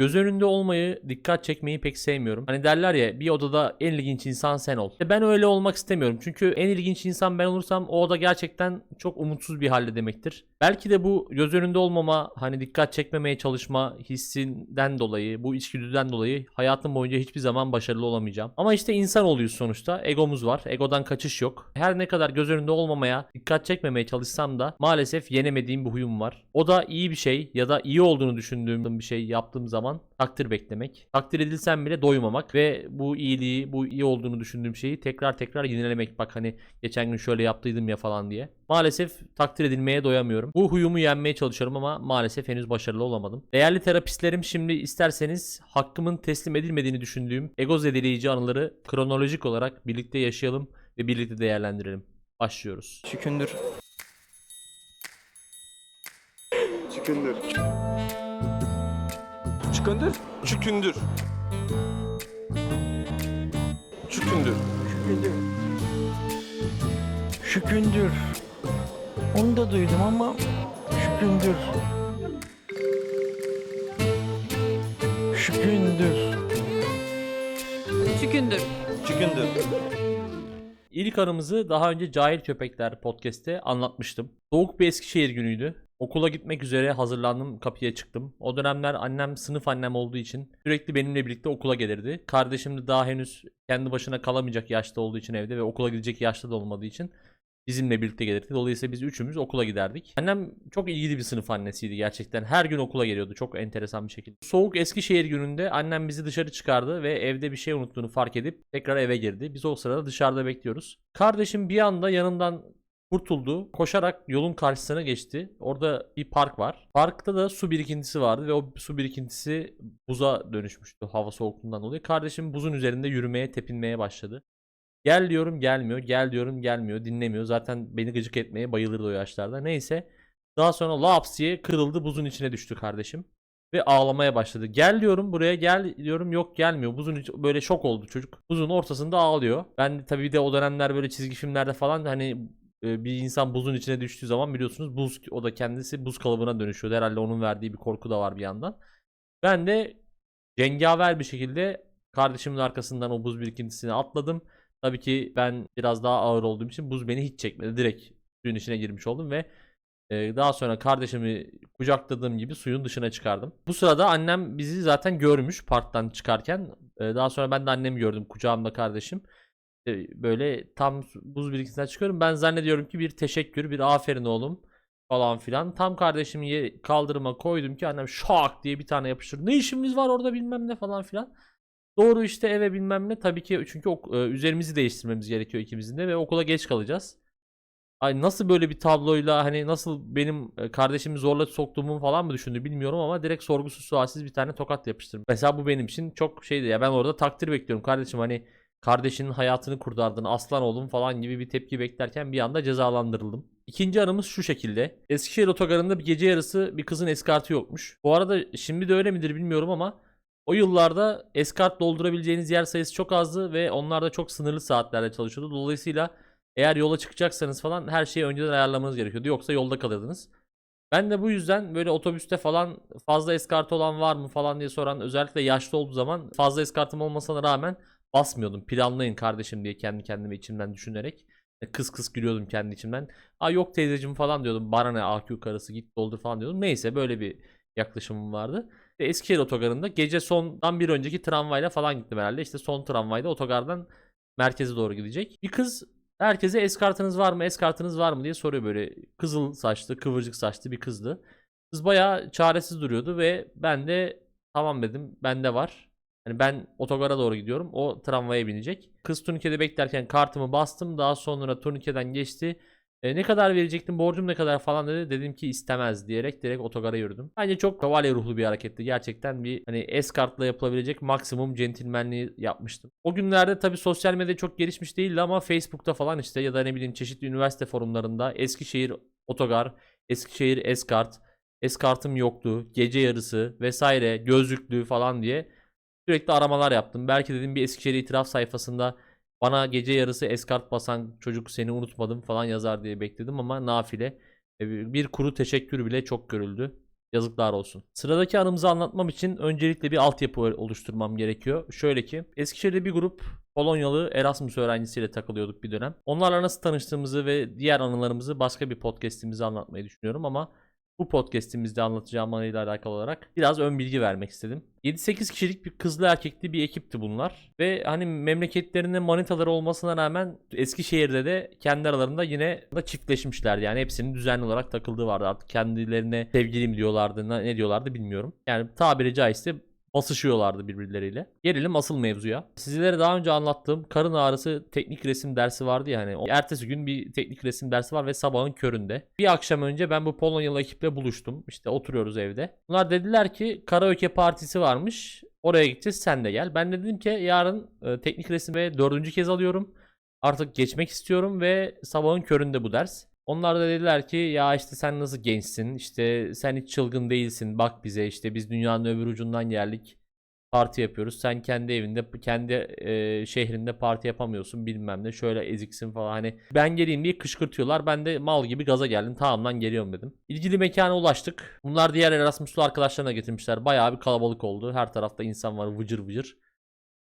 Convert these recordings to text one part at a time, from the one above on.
Göz önünde olmayı, dikkat çekmeyi pek sevmiyorum. Hani derler ya bir odada en ilginç insan sen ol. E Ben öyle olmak istemiyorum. Çünkü en ilginç insan ben olursam o oda gerçekten çok umutsuz bir halde demektir. Belki de bu göz önünde olmama, hani dikkat çekmemeye çalışma hissinden dolayı, bu içgüdüden dolayı hayatım boyunca hiçbir zaman başarılı olamayacağım. Ama işte insan oluyoruz sonuçta. Egomuz var. Egodan kaçış yok. Her ne kadar göz önünde olmamaya, dikkat çekmemeye çalışsam da maalesef yenemediğim bir huyum var. O da iyi bir şey ya da iyi olduğunu düşündüğüm bir şey yaptığım zaman takdir beklemek. Takdir edilsem bile doymamak ve bu iyiliği, bu iyi olduğunu düşündüğüm şeyi tekrar tekrar yinelemek. Bak hani geçen gün şöyle yaptıydım ya falan diye. Maalesef takdir edilmeye doyamıyorum. Bu huyumu yenmeye çalışıyorum ama maalesef henüz başarılı olamadım. Değerli terapistlerim şimdi isterseniz hakkımın teslim edilmediğini düşündüğüm ego zedeleyici anıları kronolojik olarak birlikte yaşayalım ve birlikte değerlendirelim. Başlıyoruz. Şükündür. Şükündür. Çükündür. Çükündür. Şükündür. Şükündür. Onu da duydum ama şükündür. Şükündür. Şükündür. Şükündür. İlk anımızı daha önce Cahil Köpekler podcast'te anlatmıştım. Soğuk bir Eskişehir günüydü. Okula gitmek üzere hazırlandım, kapıya çıktım. O dönemler annem sınıf annem olduğu için sürekli benimle birlikte okula gelirdi. Kardeşim de daha henüz kendi başına kalamayacak yaşta olduğu için evde ve okula gidecek yaşta da olmadığı için bizimle birlikte gelirdi. Dolayısıyla biz üçümüz okula giderdik. Annem çok ilgili bir sınıf annesiydi gerçekten. Her gün okula geliyordu çok enteresan bir şekilde. Soğuk Eskişehir gününde annem bizi dışarı çıkardı ve evde bir şey unuttuğunu fark edip tekrar eve girdi. Biz o sırada dışarıda bekliyoruz. Kardeşim bir anda yanımdan kurtuldu. Koşarak yolun karşısına geçti. Orada bir park var. Parkta da su birikintisi vardı ve o su birikintisi buza dönüşmüştü hava soğukluğundan dolayı. Kardeşim buzun üzerinde yürümeye, tepinmeye başladı. Gel diyorum gelmiyor, gel diyorum gelmiyor, dinlemiyor. Zaten beni gıcık etmeye bayılırdı o yaşlarda. Neyse. Daha sonra laps diye kırıldı buzun içine düştü kardeşim. Ve ağlamaya başladı. Gel diyorum buraya gel diyorum yok gelmiyor. Buzun iç- böyle şok oldu çocuk. Buzun ortasında ağlıyor. Ben de tabii de o dönemler böyle çizgi filmlerde falan hani bir insan buzun içine düştüğü zaman biliyorsunuz buz o da kendisi buz kalıbına dönüşüyordu. Herhalde onun verdiği bir korku da var bir yandan. Ben de cengaver bir şekilde kardeşimin arkasından o buz birikintisine atladım. Tabii ki ben biraz daha ağır olduğum için buz beni hiç çekmedi. Direkt suyun içine girmiş oldum ve e, daha sonra kardeşimi kucakladığım gibi suyun dışına çıkardım. Bu sırada annem bizi zaten görmüş parktan çıkarken. E, daha sonra ben de annemi gördüm kucağımda kardeşim. Böyle tam buz birikintisinden çıkıyorum. Ben zannediyorum ki bir teşekkür, bir aferin oğlum falan filan. Tam kardeşimi kaldırıma koydum ki annem şak diye bir tane yapıştırdı. Ne işimiz var orada bilmem ne falan filan. Doğru işte eve bilmem ne. Tabii ki çünkü ok- üzerimizi değiştirmemiz gerekiyor ikimizin de ve okula geç kalacağız. Ay nasıl böyle bir tabloyla hani nasıl benim kardeşimi zorla soktuğumu falan mı düşündü bilmiyorum ama direkt sorgusuz sualsiz bir tane tokat yapıştırdım. Mesela bu benim için çok şeydi ya ben orada takdir bekliyorum kardeşim hani kardeşinin hayatını kurtardın aslan oğlum falan gibi bir tepki beklerken bir anda cezalandırıldım. İkinci anımız şu şekilde. Eskişehir otogarında bir gece yarısı bir kızın eskartı yokmuş. Bu arada şimdi de öyle midir bilmiyorum ama o yıllarda eskart doldurabileceğiniz yer sayısı çok azdı ve onlar da çok sınırlı saatlerde çalışıyordu. Dolayısıyla eğer yola çıkacaksanız falan her şeyi önceden ayarlamanız gerekiyordu. Yoksa yolda kalırdınız. Ben de bu yüzden böyle otobüste falan fazla eskartı olan var mı falan diye soran özellikle yaşlı olduğu zaman fazla eskartım olmasına rağmen basmıyordum. Planlayın kardeşim diye kendi kendime içimden düşünerek. E, Kıs kıs gülüyordum kendi içimden. Aa yok teyzeciğim falan diyordum. Bana ne AQ karısı git doldur falan diyordum. Neyse böyle bir yaklaşımım vardı. Ve Eskişehir otogarında gece sondan bir önceki tramvayla falan gittim herhalde. İşte son tramvayda otogardan merkeze doğru gidecek. Bir kız herkese eskartınız var mı eskartınız var mı diye soruyor böyle. Kızıl saçlı kıvırcık saçlı bir kızdı. Kız bayağı çaresiz duruyordu ve ben de tamam dedim bende var. Hani ben otogara doğru gidiyorum. O tramvaya binecek. Kız turnikede beklerken kartımı bastım. Daha sonra turnikeden geçti. E, ne kadar verecektim borcum ne kadar falan dedi. Dedim ki istemez diyerek direkt otogara yürüdüm. Bence çok kavalye ruhlu bir hareketti. Gerçekten bir hani eskartla yapılabilecek maksimum centilmenliği yapmıştım. O günlerde tabi sosyal medya çok gelişmiş değildi ama Facebook'ta falan işte ya da ne bileyim çeşitli üniversite forumlarında Eskişehir otogar, Eskişehir eskart, eskartım yoktu, gece yarısı vesaire gözlüklü falan diye sürekli aramalar yaptım. Belki dedim bir Eskişehir itiraf sayfasında bana gece yarısı eskart basan çocuk seni unutmadım falan yazar diye bekledim ama nafile. E, Bir kuru teşekkür bile çok görüldü. Yazıklar olsun. Sıradaki anımızı anlatmam için öncelikle bir altyapı oluşturmam gerekiyor. Şöyle ki Eskişehir'de bir grup Polonyalı Erasmus öğrencisiyle takılıyorduk bir dönem. Onlarla nasıl tanıştığımızı ve diğer anılarımızı başka bir podcast'imizde anlatmayı düşünüyorum ama bu podcast'imizde anlatacağım anıyla alakalı olarak biraz ön bilgi vermek istedim. 7-8 kişilik bir kızlı erkekli bir ekipti bunlar. Ve hani memleketlerinde manitaları olmasına rağmen Eskişehir'de de kendi aralarında yine da çiftleşmişlerdi. Yani hepsinin düzenli olarak takıldığı vardı. Artık kendilerine sevgilim diyorlardı, ne diyorlardı bilmiyorum. Yani tabiri caizse basışıyorlardı birbirleriyle. Gelelim asıl mevzuya. Sizlere daha önce anlattığım karın ağrısı teknik resim dersi vardı ya hani. Ertesi gün bir teknik resim dersi var ve sabahın köründe. Bir akşam önce ben bu Polonyalı ekiple buluştum. İşte oturuyoruz evde. Bunlar dediler ki karaoke partisi varmış. Oraya gideceğiz sen de gel. Ben de dedim ki yarın e, teknik resim ve dördüncü kez alıyorum. Artık geçmek istiyorum ve sabahın köründe bu ders. Onlar da dediler ki ya işte sen nasıl gençsin? İşte sen hiç çılgın değilsin. Bak bize işte biz dünyanın öbür ucundan geldik. Parti yapıyoruz. Sen kendi evinde kendi e, şehrinde parti yapamıyorsun. Bilmem ne. Şöyle eziksin falan. Hani ben geleyim diye kışkırtıyorlar. Ben de mal gibi gaza geldim. Tamam lan geliyorum dedim. İlgili mekana ulaştık. Bunlar diğer Erasmus'lu arkadaşlarına getirmişler. Bayağı bir kalabalık oldu. Her tarafta insan var. Vıcır vıcır.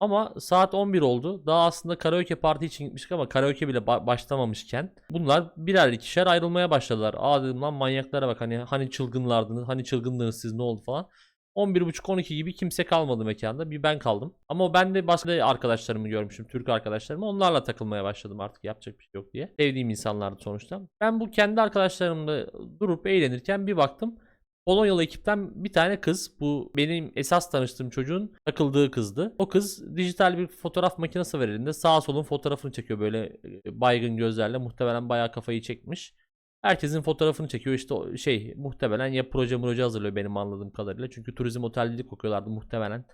Ama saat 11 oldu. Daha aslında karaoke parti için gitmiştik ama karaoke bile ba- başlamamışken bunlar birer ikişer ayrılmaya başladılar. Aa dedim lan manyaklara bak hani hani çılgınlardınız, hani çılgındınız siz ne oldu falan. 11.30-12 gibi kimse kalmadı mekanda. Bir ben kaldım. Ama ben de başka arkadaşlarımı görmüşüm. Türk arkadaşlarımı. Onlarla takılmaya başladım artık yapacak bir şey yok diye. Sevdiğim insanlardı sonuçta. Ben bu kendi arkadaşlarımla durup eğlenirken bir baktım. Polonyalı ekipten bir tane kız bu benim esas tanıştığım çocuğun takıldığı kızdı. O kız dijital bir fotoğraf makinesi var elinde sağa solun fotoğrafını çekiyor böyle e, baygın gözlerle muhtemelen bayağı kafayı çekmiş. Herkesin fotoğrafını çekiyor işte şey muhtemelen ya proje proje hazırlıyor benim anladığım kadarıyla. Çünkü turizm otelcilik okuyorlardı muhtemelen.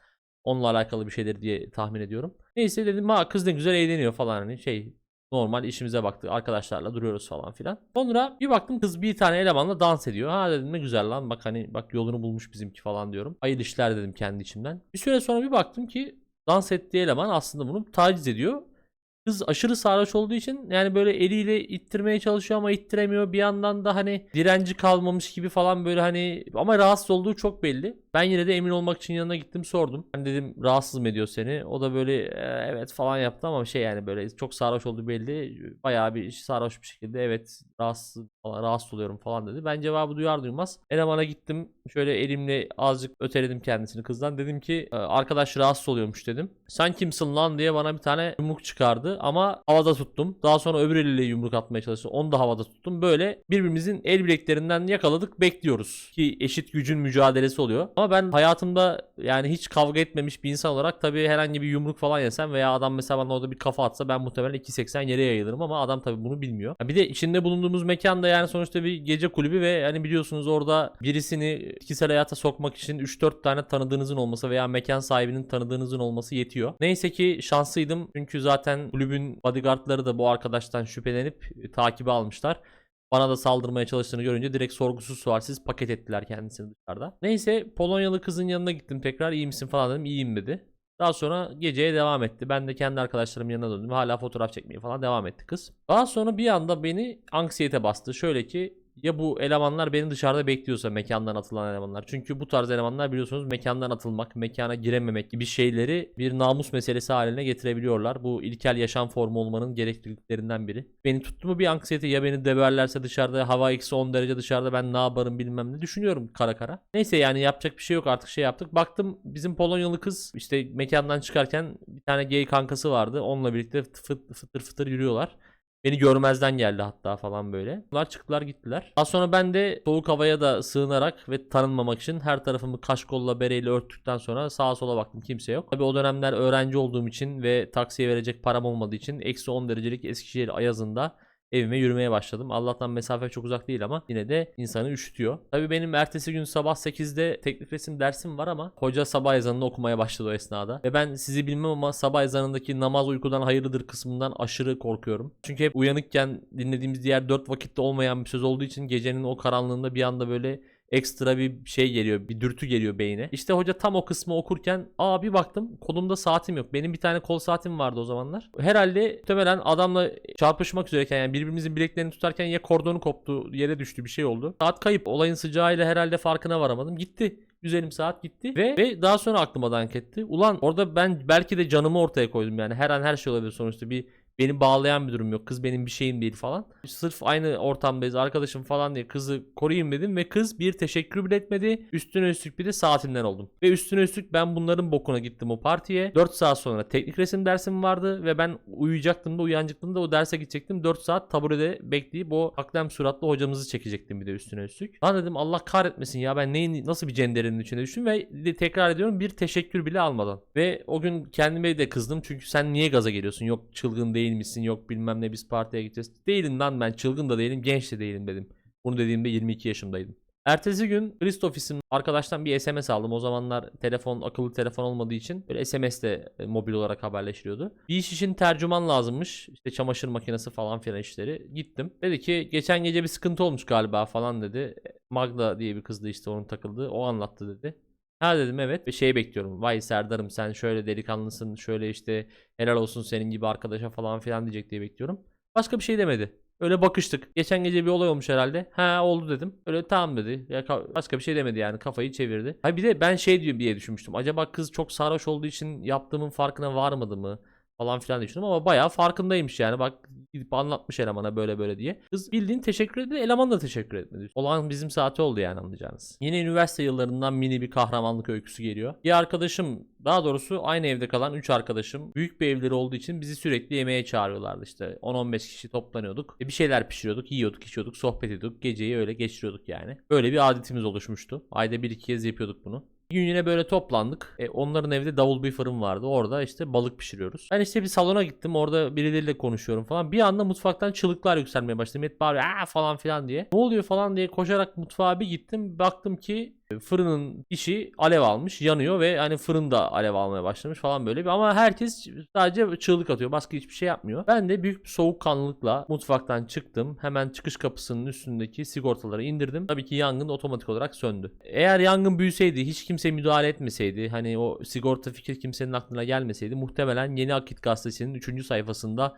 Onunla alakalı bir şeydir diye tahmin ediyorum. Neyse dedim ha kız ne güzel eğleniyor falan hani şey Normal işimize baktık. Arkadaşlarla duruyoruz falan filan. Sonra bir baktım kız bir tane elemanla dans ediyor. Ha dedim ne güzel lan bak hani bak yolunu bulmuş bizimki falan diyorum. Hayırlı işler dedim kendi içimden. Bir süre sonra bir baktım ki dans ettiği eleman aslında bunu taciz ediyor. Kız aşırı sarhoş olduğu için yani böyle eliyle ittirmeye çalışıyor ama ittiremiyor. Bir yandan da hani direnci kalmamış gibi falan böyle hani ama rahatsız olduğu çok belli. Ben yine de emin olmak için yanına gittim sordum. Hani dedim rahatsız mı ediyor seni? O da böyle "E, evet falan yaptı ama şey yani böyle çok sarhoş olduğu belli. Bayağı bir sarhoş bir şekilde evet rahatsız falan, rahatsız oluyorum falan dedi. Ben cevabı duyar duymaz elemana gittim. Şöyle elimle azıcık öteledim kendisini kızdan. Dedim ki "E, arkadaş rahatsız oluyormuş dedim. Sen kimsin lan diye bana bir tane yumruk çıkardı ama havada tuttum. Daha sonra öbür eliyle yumruk atmaya çalıştı. Onu da havada tuttum. Böyle birbirimizin el bileklerinden yakaladık bekliyoruz. Ki eşit gücün mücadelesi oluyor. Ama ben hayatımda yani hiç kavga etmemiş bir insan olarak tabii herhangi bir yumruk falan yesem veya adam mesela bana orada bir kafa atsa ben muhtemelen 2.80 yere yayılırım ama adam tabii bunu bilmiyor. Ya Bir de içinde bulunduğumuz mekanda yani sonuçta bir gece kulübü ve yani biliyorsunuz orada birisini kişisel hayata sokmak için 3-4 tane tanıdığınızın olması veya mekan sahibinin tanıdığınızın olması yetiyor. Neyse ki şanslıydım çünkü zaten kulübün bodyguardları da bu arkadaştan şüphelenip takibi almışlar. Bana da saldırmaya çalıştığını görünce direkt sorgusuz sualsiz paket ettiler kendisini dışarıda. Neyse Polonyalı kızın yanına gittim tekrar iyi misin falan dedim iyiyim dedi. Daha sonra geceye devam etti. Ben de kendi arkadaşlarımın yanına döndüm. Hala fotoğraf çekmeye falan devam etti kız. Daha sonra bir anda beni anksiyete bastı. Şöyle ki ya bu elemanlar beni dışarıda bekliyorsa mekandan atılan elemanlar. Çünkü bu tarz elemanlar biliyorsunuz mekandan atılmak, mekana girememek gibi şeyleri bir namus meselesi haline getirebiliyorlar. Bu ilkel yaşam formu olmanın gerekliliklerinden biri. Beni tuttu mu bir anksiyete ya beni döverlerse dışarıda hava eksi 10 derece dışarıda ben ne yaparım bilmem ne düşünüyorum kara kara. Neyse yani yapacak bir şey yok artık şey yaptık. Baktım bizim Polonyalı kız işte mekandan çıkarken bir tane gay kankası vardı. Onunla birlikte fıt- fıtır fıtır yürüyorlar. Beni görmezden geldi hatta falan böyle. Bunlar çıktılar gittiler. Daha sonra ben de soğuk havaya da sığınarak ve tanınmamak için her tarafımı kaşkolla bereyle örttükten sonra sağa sola baktım kimse yok. Tabi o dönemler öğrenci olduğum için ve taksiye verecek param olmadığı için eksi 10 derecelik Eskişehir ayazında evime yürümeye başladım. Allah'tan mesafe çok uzak değil ama yine de insanı üşütüyor. Tabii benim ertesi gün sabah 8'de teknik resim dersim var ama hoca sabah ezanını okumaya başladı o esnada. Ve ben sizi bilmem ama sabah ezanındaki namaz uykudan hayırlıdır kısmından aşırı korkuyorum. Çünkü hep uyanıkken dinlediğimiz diğer 4 vakitte olmayan bir söz olduğu için gecenin o karanlığında bir anda böyle ekstra bir şey geliyor, bir dürtü geliyor beyne. İşte hoca tam o kısmı okurken aa bir baktım kolumda saatim yok. Benim bir tane kol saatim vardı o zamanlar. Herhalde muhtemelen adamla çarpışmak üzereyken yani birbirimizin bileklerini tutarken ya kordonu koptu, yere düştü bir şey oldu. Saat kayıp. Olayın sıcağıyla herhalde farkına varamadım. Gitti. Güzelim saat gitti ve, ve daha sonra aklıma dank etti. Ulan orada ben belki de canımı ortaya koydum yani. Her an her şey olabilir sonuçta bir beni bağlayan bir durum yok. Kız benim bir şeyim değil falan. Sırf aynı ortamdayız arkadaşım falan diye kızı koruyayım dedim ve kız bir teşekkür bile etmedi. Üstüne üstlük bir de saatimden oldum. Ve üstüne üstlük ben bunların bokuna gittim o partiye. 4 saat sonra teknik resim dersim vardı ve ben uyuyacaktım da uyanacaktım da o derse gidecektim. 4 saat taburede bekleyip o aklem suratlı hocamızı çekecektim bir de üstüne üstlük. Lan dedim Allah kahretmesin ya ben neyin nasıl bir cenderenin içine düştüm ve de- tekrar ediyorum bir teşekkür bile almadan. Ve o gün kendime de kızdım çünkü sen niye gaza geliyorsun? Yok çılgın değil misin? Yok bilmem ne biz partiye gideceğiz. Değilim lan ben çılgın da değilim genç de değilim dedim. Bunu dediğimde 22 yaşımdaydım. Ertesi gün Christofis'in arkadaştan bir SMS aldım. O zamanlar telefon, akıllı telefon olmadığı için böyle SMS'le e, mobil olarak haberleşiliyordu. Bir iş için tercüman lazımmış. İşte çamaşır makinesi falan filan işleri. Gittim. Dedi ki geçen gece bir sıkıntı olmuş galiba falan dedi. Magda diye bir kızdı işte onun takıldığı. O anlattı dedi. Ha dedim evet ve şey bekliyorum. Vay Serdar'ım sen şöyle delikanlısın. Şöyle işte helal olsun senin gibi arkadaşa falan filan diyecek diye bekliyorum. Başka bir şey demedi. Öyle bakıştık. Geçen gece bir olay olmuş herhalde. Ha oldu dedim. Öyle tamam dedi. Ya ka- başka bir şey demedi yani. Kafayı çevirdi. Ha bir de ben şey diyor diye düşünmüştüm. Acaba kız çok sarhoş olduğu için yaptığımın farkına varmadı mı? Falan filan düşündüm ama bayağı farkındaymış yani. Bak gidip anlatmış elemana böyle böyle diye. Kız bildiğin teşekkür etti. Eleman da teşekkür etmedi. Olan bizim saati oldu yani anlayacağınız. Yine üniversite yıllarından mini bir kahramanlık öyküsü geliyor. Bir arkadaşım daha doğrusu aynı evde kalan 3 arkadaşım büyük bir evleri olduğu için bizi sürekli yemeğe çağırıyorlardı işte 10-15 kişi toplanıyorduk. E, bir şeyler pişiriyorduk, yiyorduk, içiyorduk, sohbet ediyorduk. Geceyi öyle geçiriyorduk yani. Böyle bir adetimiz oluşmuştu. Ayda bir iki kez yapıyorduk bunu. Gün yine böyle toplandık. E, onların evde davul bir fırın vardı. Orada işte balık pişiriyoruz. Ben işte bir salona gittim. Orada birileriyle konuşuyorum falan. Bir anda mutfaktan çığlıklar yükselmeye başladı. Millet bağırıyor "Aa!" falan filan diye. Ne oluyor falan diye koşarak mutfağa bir gittim. Baktım ki fırının işi alev almış, yanıyor ve hani fırın da alev almaya başlamış falan böyle ama herkes sadece çığlık atıyor. Başka hiçbir şey yapmıyor. Ben de büyük bir soğukkanlılıkla mutfaktan çıktım. Hemen çıkış kapısının üstündeki sigortaları indirdim. Tabii ki yangın otomatik olarak söndü. Eğer yangın büyüseydi, hiç kimse müdahale etmeseydi, hani o sigorta fikir kimsenin aklına gelmeseydi muhtemelen Yeni Akit gazetesinin 3. sayfasında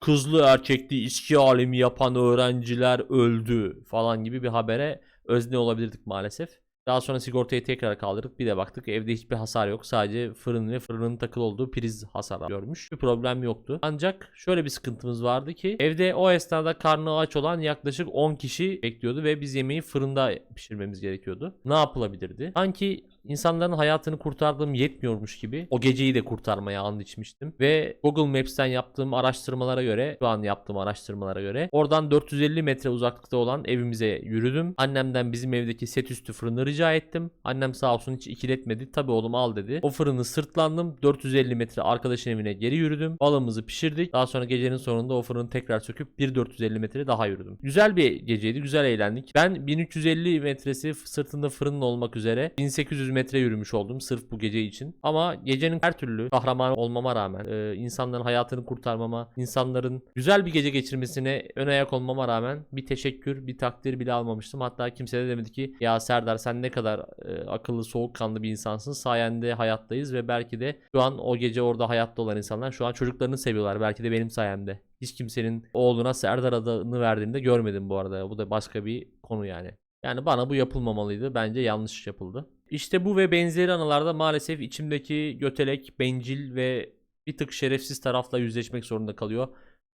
kızlı erkekli içki alemi yapan öğrenciler öldü falan gibi bir habere özne olabilirdik maalesef. Daha sonra sigortayı tekrar kaldırdık. Bir de baktık evde hiçbir hasar yok. Sadece fırın ve fırının takılı olduğu priz hasar görmüş. Bir problem yoktu. Ancak şöyle bir sıkıntımız vardı ki evde o esnada karnı aç olan yaklaşık 10 kişi bekliyordu ve biz yemeği fırında pişirmemiz gerekiyordu. Ne yapılabilirdi? Sanki insanların hayatını kurtardığım yetmiyormuş gibi o geceyi de kurtarmaya and içmiştim. Ve Google Maps'ten yaptığım araştırmalara göre, şu an yaptığım araştırmalara göre oradan 450 metre uzaklıkta olan evimize yürüdüm. Annemden bizim evdeki set üstü fırını rica ettim. Annem sağ olsun hiç ikiletmedi. Tabi oğlum al dedi. O fırını sırtlandım. 450 metre arkadaşın evine geri yürüdüm. Balığımızı pişirdik. Daha sonra gecenin sonunda o fırını tekrar söküp bir 450 metre daha yürüdüm. Güzel bir geceydi. Güzel eğlendik. Ben 1350 metresi sırtında fırın olmak üzere 1800 metre yürümüş oldum sırf bu gece için. Ama gecenin her türlü kahraman olmama rağmen, e, insanların hayatını kurtarmama, insanların güzel bir gece geçirmesine ön ayak olmama rağmen bir teşekkür, bir takdir bile almamıştım. Hatta kimse de demedi ki ya Serdar sen ne kadar e, akıllı, soğukkanlı bir insansın. Sayende hayattayız ve belki de şu an o gece orada hayatta olan insanlar şu an çocuklarını seviyorlar. Belki de benim sayemde. Hiç kimsenin oğluna Serdar adını verdiğinde görmedim bu arada. Bu da başka bir konu yani. Yani bana bu yapılmamalıydı. Bence yanlış yapıldı. İşte bu ve benzeri anılarda maalesef içimdeki götelek, bencil ve bir tık şerefsiz tarafla yüzleşmek zorunda kalıyor.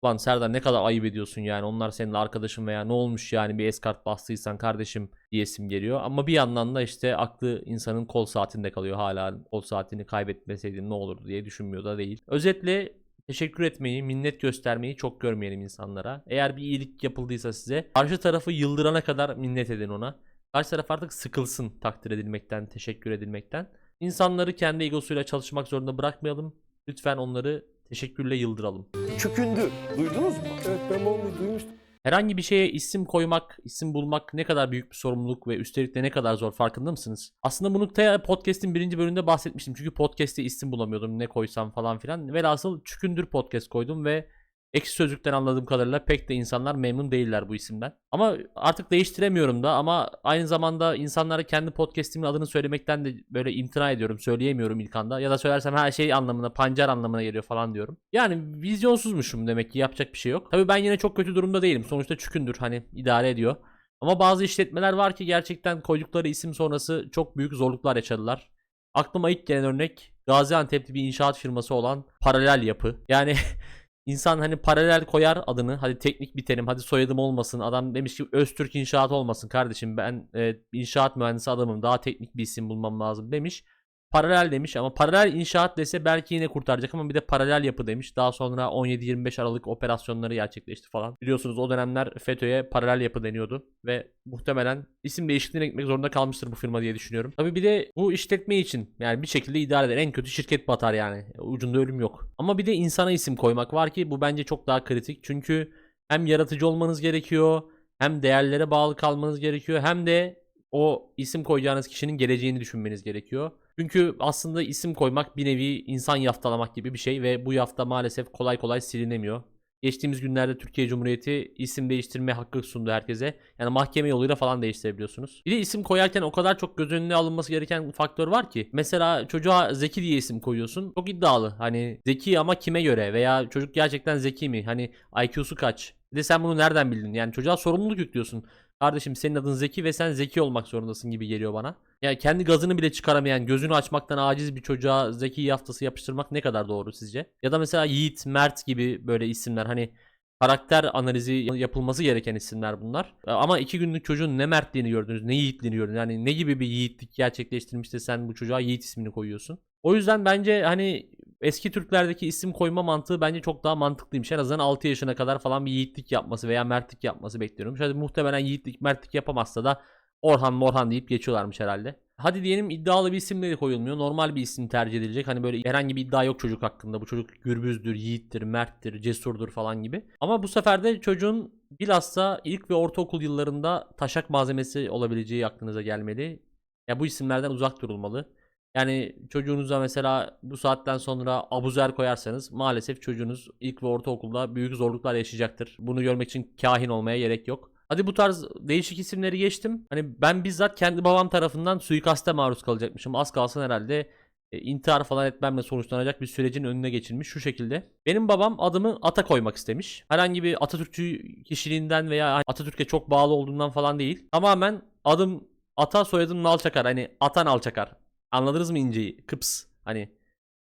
Lan Serdar ne kadar ayıp ediyorsun yani onlar senin arkadaşın veya ne olmuş yani bir eskart bastıysan kardeşim diyesim geliyor. Ama bir yandan da işte aklı insanın kol saatinde kalıyor hala kol saatini kaybetmeseydin ne olurdu diye düşünmüyor da değil. Özetle teşekkür etmeyi, minnet göstermeyi çok görmeyelim insanlara. Eğer bir iyilik yapıldıysa size karşı tarafı yıldırana kadar minnet edin ona. Karşı taraf artık sıkılsın takdir edilmekten, teşekkür edilmekten. İnsanları kendi egosuyla çalışmak zorunda bırakmayalım. Lütfen onları teşekkürle yıldıralım. Çükündür. Duydunuz mu? Evet ben onu duymuştum. Herhangi bir şeye isim koymak, isim bulmak ne kadar büyük bir sorumluluk ve üstelik de ne kadar zor farkında mısınız? Aslında bunu te podcast'in birinci bölümünde bahsetmiştim. Çünkü podcast'te isim bulamıyordum ne koysam falan filan. Velhasıl Çükündür podcast koydum ve Ekşi Sözlük'ten anladığım kadarıyla pek de insanlar memnun değiller bu isimden. Ama artık değiştiremiyorum da ama aynı zamanda insanlara kendi podcastimin adını söylemekten de böyle imtina ediyorum. Söyleyemiyorum ilk anda. Ya da söylersem her şey anlamına, pancar anlamına geliyor falan diyorum. Yani vizyonsuzmuşum demek ki yapacak bir şey yok. Tabii ben yine çok kötü durumda değilim. Sonuçta çükündür hani idare ediyor. Ama bazı işletmeler var ki gerçekten koydukları isim sonrası çok büyük zorluklar yaşadılar. Aklıma ilk gelen örnek Gaziantep'te bir inşaat firması olan Paralel Yapı. Yani insan hani paralel koyar adını. Hadi teknik bir terim. Hadi soyadım olmasın. Adam demiş ki Öztürk İnşaat olmasın kardeşim. Ben e, inşaat mühendisi adamım. Daha teknik bir isim bulmam lazım demiş. Paralel demiş ama paralel inşaat dese belki yine kurtaracak ama bir de paralel yapı demiş. Daha sonra 17-25 Aralık operasyonları gerçekleşti falan. Biliyorsunuz o dönemler FETÖ'ye paralel yapı deniyordu ve muhtemelen isim değişikliğine gitmek zorunda kalmıştır bu firma diye düşünüyorum. Tabi bir de bu işletme için yani bir şekilde idare eder. En kötü şirket batar yani. Ucunda ölüm yok. Ama bir de insana isim koymak var ki bu bence çok daha kritik. Çünkü hem yaratıcı olmanız gerekiyor hem değerlere bağlı kalmanız gerekiyor hem de o isim koyacağınız kişinin geleceğini düşünmeniz gerekiyor. Çünkü aslında isim koymak bir nevi insan yaftalamak gibi bir şey ve bu yafta maalesef kolay kolay silinemiyor. Geçtiğimiz günlerde Türkiye Cumhuriyeti isim değiştirme hakkı sundu herkese. Yani mahkeme yoluyla falan değiştirebiliyorsunuz. Bir de isim koyarken o kadar çok göz önüne alınması gereken faktör var ki. Mesela çocuğa Zeki diye isim koyuyorsun. Çok iddialı. Hani zeki ama kime göre veya çocuk gerçekten zeki mi? Hani IQ'su kaç? Bir de sen bunu nereden bildin? Yani çocuğa sorumluluk yüklüyorsun. Kardeşim senin adın Zeki ve sen zeki olmak zorundasın gibi geliyor bana. Yani kendi gazını bile çıkaramayan, gözünü açmaktan aciz bir çocuğa zeki yaftası yapıştırmak ne kadar doğru sizce? Ya da mesela Yiğit, Mert gibi böyle isimler hani karakter analizi yapılması gereken isimler bunlar. E, Ama iki günlük çocuğun ne mertliğini gördünüz, ne yiğitliğini gördünüz. Yani ne gibi bir yiğitlik gerçekleştirmiş de sen bu çocuğa Yiğit ismini koyuyorsun. O yüzden bence hani eski Türklerdeki isim koyma mantığı bence çok daha mantıklıymış. En azından 6 yaşına kadar falan bir yiğitlik yapması veya mertlik yapması bekliyorum. Hadi muhtemelen yiğitlik, mertlik yapamazsa da Orhan Morhan deyip geçiyorlarmış herhalde. Hadi diyelim iddialı bir isimle de koyulmuyor. Normal bir isim tercih edilecek. Hani böyle herhangi bir iddia yok çocuk hakkında. Bu çocuk gürbüzdür, yiğittir, merttir, cesurdur falan gibi. Ama bu sefer de çocuğun bilhassa ilk ve ortaokul yıllarında taşak malzemesi olabileceği aklınıza gelmeli. Ya bu isimlerden uzak durulmalı. Yani çocuğunuza mesela bu saatten sonra abuzer koyarsanız maalesef çocuğunuz ilk ve ortaokulda büyük zorluklar yaşayacaktır. Bunu görmek için kahin olmaya gerek yok. Hadi bu tarz değişik isimleri geçtim. Hani ben bizzat kendi babam tarafından suikaste maruz kalacakmışım. Az kalsın herhalde e, intihar falan etmemle sonuçlanacak bir sürecin önüne geçilmiş şu şekilde. Benim babam adımı Ata koymak istemiş. Herhangi bir Atatürkçü kişiliğinden veya Atatürk'e çok bağlı olduğundan falan değil. Tamamen adım Ata soyadım Nalçakar. Hani Atan Alçakar. Anladınız mı inceyi? Kıps. Hani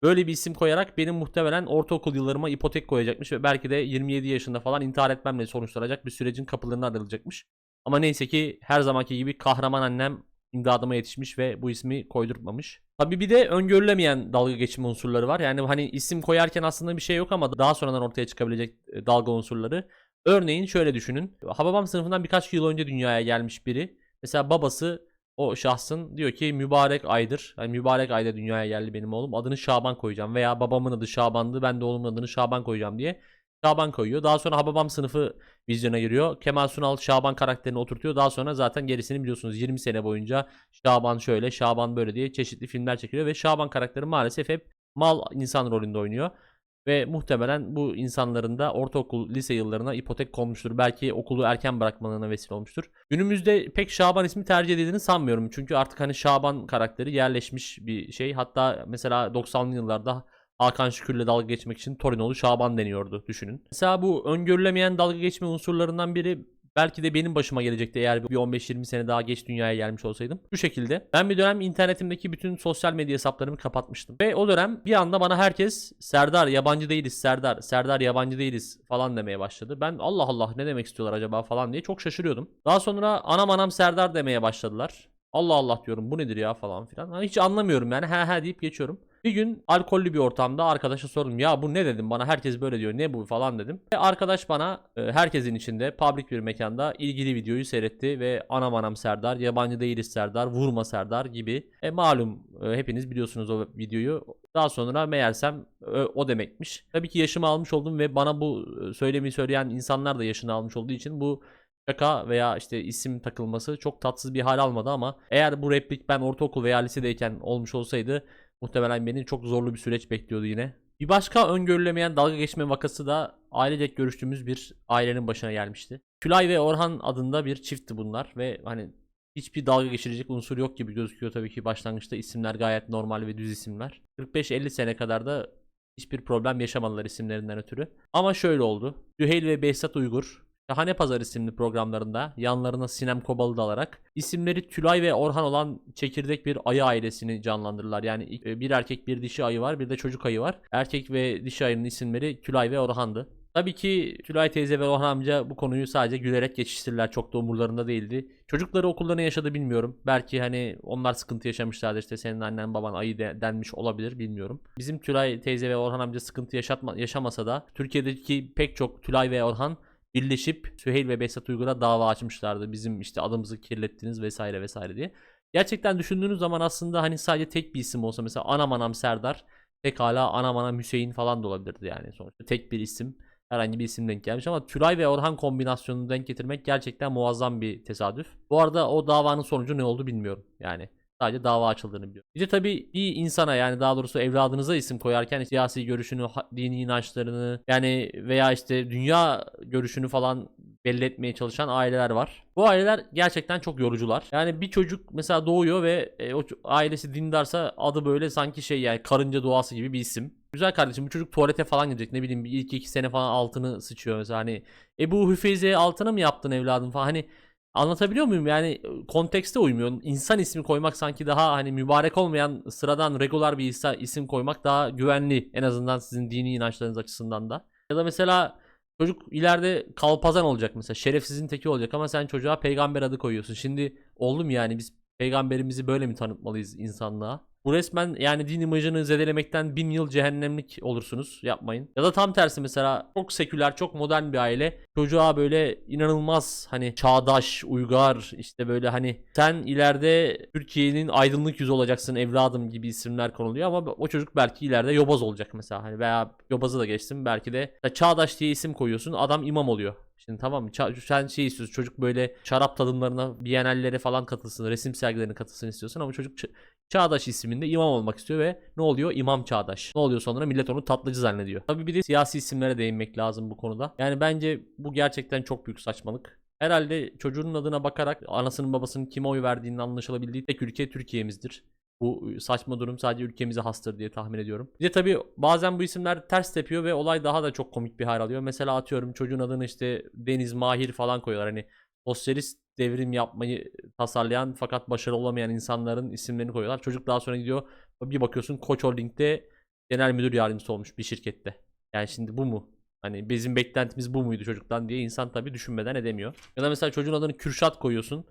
böyle bir isim koyarak benim muhtemelen ortaokul yıllarıma ipotek koyacakmış ve belki de 27 yaşında falan intihar etmemle sonuçlanacak bir sürecin kapılarını aralacakmış. Ama neyse ki her zamanki gibi kahraman annem imdadıma yetişmiş ve bu ismi koydurtmamış. Tabi bir de öngörülemeyen dalga geçme unsurları var. Yani hani isim koyarken aslında bir şey yok ama daha sonradan ortaya çıkabilecek e, dalga unsurları. Örneğin şöyle düşünün. Hababam sınıfından birkaç yıl önce dünyaya gelmiş biri. Mesela babası o şahsın diyor ki mübarek aydır. Yani mübarek ayda dünyaya geldi benim oğlum. Adını Şaban koyacağım. Veya babamın adı Şaban'dı. Ben de oğlumun adını Şaban koyacağım diye. Şaban koyuyor. Daha sonra Hababam sınıfı vizyona giriyor. Kemal Sunal Şaban karakterini oturtuyor. Daha sonra zaten gerisini biliyorsunuz 20 sene boyunca Şaban şöyle, Şaban böyle diye çeşitli filmler çekiliyor ve Şaban karakteri maalesef hep mal insan rolünde oynuyor. Ve muhtemelen bu insanların da ortaokul, lise yıllarına ipotek konmuştur. Belki okulu erken bırakmalarına vesile olmuştur. Günümüzde pek Şaban ismi tercih edildiğini sanmıyorum. Çünkü artık hani Şaban karakteri yerleşmiş bir şey. Hatta mesela 90'lı yıllarda Hakan Şükür'le dalga geçmek için Torinoğlu Şaban deniyordu düşünün. Mesela bu öngörülemeyen dalga geçme unsurlarından biri belki de benim başıma gelecekti eğer bir 15-20 sene daha geç dünyaya gelmiş olsaydım. Bu şekilde. Ben bir dönem internetimdeki bütün sosyal medya hesaplarımı kapatmıştım. Ve o dönem bir anda bana herkes Serdar yabancı değiliz Serdar, Serdar yabancı değiliz falan demeye başladı. Ben Allah Allah ne demek istiyorlar acaba falan diye çok şaşırıyordum. Daha sonra anam anam Serdar demeye başladılar. Allah Allah diyorum bu nedir ya falan filan. Hani hiç anlamıyorum yani he he deyip geçiyorum. Bir gün alkollü bir ortamda arkadaşa sordum. Ya bu ne dedim bana herkes böyle diyor ne bu falan dedim. Ve arkadaş bana e, herkesin içinde public bir mekanda ilgili videoyu seyretti ve anam anam Serdar, yabancı değiliz Serdar, vurma Serdar gibi. E malum e, hepiniz biliyorsunuz o videoyu. Daha sonra meğersem e, o demekmiş. Tabii ki yaşımı almış oldum ve bana bu söylemi söyleyen insanlar da yaşını almış olduğu için bu şaka veya işte isim takılması çok tatsız bir hal almadı ama eğer bu replik ben ortaokul veya lisedeyken olmuş olsaydı muhtemelen beni çok zorlu bir süreç bekliyordu yine. Bir başka öngörülemeyen dalga geçme vakası da ailecek görüştüğümüz bir ailenin başına gelmişti. Tülay ve Orhan adında bir çiftti bunlar ve hani hiçbir dalga geçirecek unsur yok gibi gözüküyor tabii ki başlangıçta isimler gayet normal ve düz isimler. 45-50 sene kadar da hiçbir problem yaşamadılar isimlerinden ötürü. Ama şöyle oldu. Süheyl ve Behzat Uygur Şahane Pazar isimli programlarında yanlarına Sinem Kobal'ı da alarak isimleri Tülay ve Orhan olan çekirdek bir ayı ailesini canlandırırlar. Yani e, bir erkek bir dişi ayı var bir de çocuk ayı var. Erkek ve dişi ayının isimleri Tülay ve Orhan'dı. Tabii ki Tülay teyze ve Orhan amca bu konuyu sadece gülerek geçiştirdiler. Çok da umurlarında değildi. Çocukları okulda ne yaşadı bilmiyorum. Belki hani onlar sıkıntı yaşamışlardır. İşte senin annen baban ayı de- denmiş olabilir bilmiyorum. Bizim Tülay teyze ve Orhan amca sıkıntı yaşatma, yaşamasa da Türkiye'deki pek çok Tülay ve Orhan birleşip Süheyl ve Behzat Uygur'a dava açmışlardı. Bizim işte adımızı kirlettiniz vesaire vesaire diye. Gerçekten düşündüğünüz zaman aslında hani sadece tek bir isim olsa mesela Anam Anam Serdar pekala Anam Anam Hüseyin falan da olabilirdi yani sonuçta tek bir isim herhangi bir isim denk gelmiş ama Tülay ve Orhan kombinasyonunu denk getirmek gerçekten muazzam bir tesadüf. Bu arada o davanın sonucu ne oldu bilmiyorum yani. Sadece dava açıldığını biliyorum. Bir de tabii bir insana yani daha doğrusu evladınıza isim koyarken siyasi görüşünü, dini inançlarını yani veya işte dünya görüşünü falan belli etmeye çalışan aileler var. Bu aileler gerçekten çok yorucular. Yani bir çocuk mesela doğuyor ve e, o ailesi dindarsa adı böyle sanki şey yani karınca doğası gibi bir isim. Güzel kardeşim bu çocuk tuvalete falan gidecek ne bileyim bir ilk iki sene falan altını sıçıyor mesela hani Ebu Hüfeyze'ye altını mı yaptın evladım falan hani Anlatabiliyor muyum? Yani e, kontekste uymuyor. İnsan ismi koymak sanki daha hani mübarek olmayan sıradan regular bir isim koymak daha güvenli en azından sizin dini inançlarınız açısından da. Ya da mesela çocuk ileride kalpazan olacak mesela şerefsizin teki olacak ama sen çocuğa peygamber adı koyuyorsun. Şimdi oldu mu yani biz peygamberimizi böyle mi tanıtmalıyız insanlığa? Bu resmen yani din imajını zedelemekten bin yıl cehennemlik olursunuz. Yapmayın. Ya da tam tersi mesela çok seküler, çok modern bir aile. Çocuğa böyle inanılmaz hani çağdaş, uygar işte böyle hani sen ileride Türkiye'nin aydınlık yüzü olacaksın evladım gibi isimler konuluyor ama o çocuk belki ileride yobaz olacak mesela hani veya yobazı da geçsin belki de çağdaş diye isim koyuyorsun adam imam oluyor. Şimdi tamam sen şey istiyorsun çocuk böyle şarap tadımlarına, bienallere falan katılsın, resim sergilerine katılsın istiyorsun ama çocuk Çağdaş isminde imam olmak istiyor ve ne oluyor? İmam Çağdaş. Ne oluyor sonra? Millet onu tatlıcı zannediyor. Tabii bir de siyasi isimlere değinmek lazım bu konuda. Yani bence bu gerçekten çok büyük saçmalık. Herhalde çocuğun adına bakarak anasının babasının kime oy verdiğinin anlaşılabildiği tek ülke Türkiye'mizdir. Bu saçma durum sadece ülkemize hastır diye tahmin ediyorum. Bir de tabii bazen bu isimler ters tepiyor ve olay daha da çok komik bir hal alıyor. Mesela atıyorum çocuğun adını işte Deniz Mahir falan koyuyorlar. Hani sosyalist devrim yapmayı tasarlayan fakat başarılı olamayan insanların isimlerini koyuyorlar. Çocuk daha sonra gidiyor bir bakıyorsun Koç Holding'de genel müdür yardımcısı olmuş bir şirkette. Yani şimdi bu mu? Hani bizim beklentimiz bu muydu çocuktan diye insan tabii düşünmeden edemiyor. Ya da mesela çocuğun adını Kürşat koyuyorsun.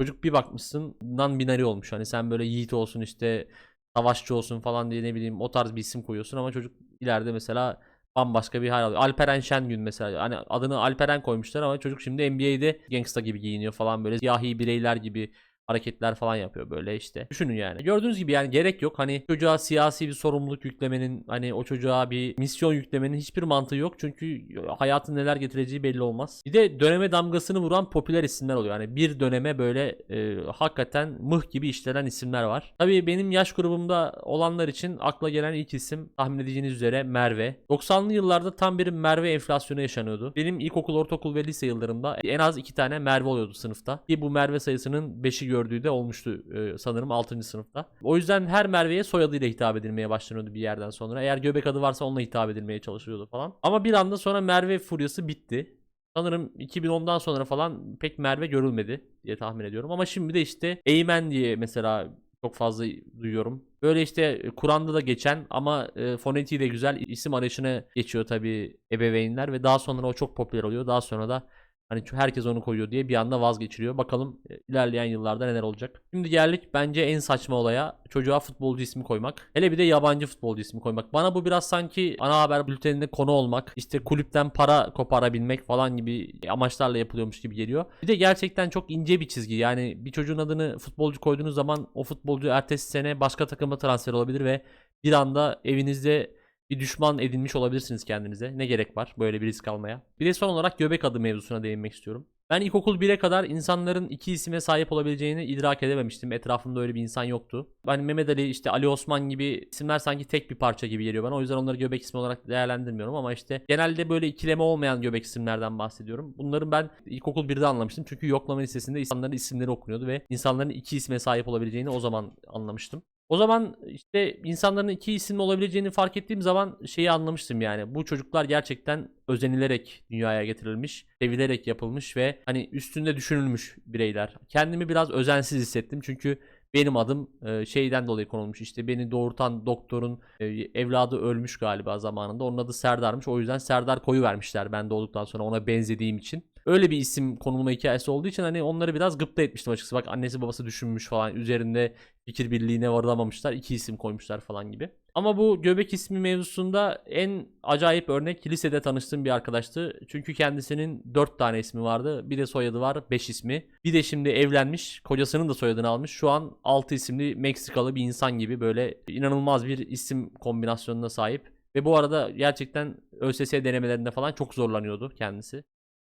Çocuk bir bakmışsın non binary olmuş. Hani sen böyle yiğit olsun işte savaşçı olsun falan diye ne bileyim o tarz bir isim koyuyorsun ama çocuk ileride mesela bambaşka bir hal alıyor. Alperen Şengün mesela. Hani adını Alperen koymuşlar ama çocuk şimdi NBA'de gangsta gibi giyiniyor falan böyle siyahi bireyler gibi hareketler falan yapıyor böyle işte. Düşünün yani. Gördüğünüz gibi yani gerek yok. Hani çocuğa siyasi bir sorumluluk yüklemenin hani o çocuğa bir misyon yüklemenin hiçbir mantığı yok. Çünkü hayatın neler getireceği belli olmaz. Bir de döneme damgasını vuran popüler isimler oluyor. Yani bir döneme böyle e, hakikaten mıh gibi işlenen isimler var. Tabii benim yaş grubumda olanlar için akla gelen ilk isim tahmin edeceğiniz üzere Merve. 90'lı yıllarda tam bir Merve enflasyonu yaşanıyordu. Benim ilkokul, ortaokul ve lise yıllarımda en az iki tane Merve oluyordu sınıfta. Ki bu Merve sayısının 5'i gördüğü de olmuştu e, sanırım 6. sınıfta. O yüzden her Merve'ye soyadıyla hitap edilmeye başlanıyordu bir yerden sonra. Eğer göbek adı varsa onunla hitap edilmeye çalışılıyordu falan. Ama bir anda sonra Merve furyası bitti. Sanırım 2010'dan sonra falan pek Merve görülmedi diye tahmin ediyorum. Ama şimdi de işte Eymen diye mesela çok fazla duyuyorum. Böyle işte Kur'an'da da geçen ama e, fonetiği de güzel isim arayışına geçiyor tabii ebeveynler ve daha sonra o çok popüler oluyor. Daha sonra da hani herkes onu koyuyor diye bir anda vazgeçiliyor. Bakalım e, ilerleyen yıllarda neler olacak. Şimdi geldik bence en saçma olaya çocuğa futbolcu ismi koymak. Hele bir de yabancı futbolcu ismi koymak. Bana bu biraz sanki ana haber bülteninde konu olmak, işte kulüpten para koparabilmek falan gibi amaçlarla yapılıyormuş gibi geliyor. Bir de gerçekten çok ince bir çizgi. Yani bir çocuğun adını futbolcu koyduğunuz zaman o futbolcu ertesi sene başka takıma transfer olabilir ve bir anda evinizde bir düşman edinmiş olabilirsiniz kendinize. Ne gerek var böyle bir risk almaya? Bir de son olarak göbek adı mevzusuna değinmek istiyorum. Ben ilkokul 1'e kadar insanların iki isime sahip olabileceğini idrak edememiştim. Etrafımda öyle bir insan yoktu. Hani Mehmet Ali, işte Ali Osman gibi isimler sanki tek bir parça gibi geliyor bana. O yüzden onları göbek ismi olarak değerlendirmiyorum ama işte genelde böyle ikileme olmayan göbek isimlerden bahsediyorum. Bunların ben ilkokul 1'de anlamıştım. Çünkü yoklama listesinde insanların isimleri okunuyordu ve insanların iki isme sahip olabileceğini o zaman anlamıştım. O zaman işte insanların iki isimli olabileceğini fark ettiğim zaman şeyi anlamıştım yani. Bu çocuklar gerçekten özenilerek dünyaya getirilmiş, sevilerek yapılmış ve hani üstünde düşünülmüş bireyler. Kendimi biraz özensiz hissettim çünkü benim adım e, şeyden dolayı konulmuş. İşte beni doğurtan doktorun e, evladı ölmüş galiba zamanında. Onun adı Serdar'mış. O yüzden Serdar koyu vermişler ben doğduktan sonra ona benzediğim için. Öyle bir isim konulma hikayesi olduğu için hani onları biraz gıpta etmiştim açıkçası. Bak annesi babası düşünmüş falan. Üzerinde fikir birliğine varılamamışlar. iki isim koymuşlar falan gibi. Ama bu göbek ismi mevzusunda en acayip örnek lisede tanıştığım bir arkadaştı. Çünkü kendisinin 4 tane ismi vardı. Bir de soyadı var 5 ismi. Bir de şimdi evlenmiş. Kocasının da soyadını almış. Şu an 6 isimli Meksikalı bir insan gibi böyle inanılmaz bir isim kombinasyonuna sahip. Ve bu arada gerçekten ÖSS denemelerinde falan çok zorlanıyordu kendisi.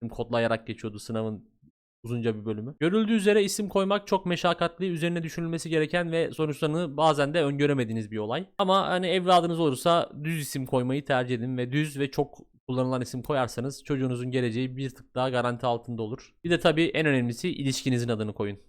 Kodlayarak geçiyordu sınavın uzunca bir bölümü. Görüldüğü üzere isim koymak çok meşakkatli, üzerine düşünülmesi gereken ve sonuçlarını bazen de öngöremediğiniz bir olay. Ama hani evladınız olursa düz isim koymayı tercih edin ve düz ve çok kullanılan isim koyarsanız çocuğunuzun geleceği bir tık daha garanti altında olur. Bir de tabii en önemlisi ilişkinizin adını koyun.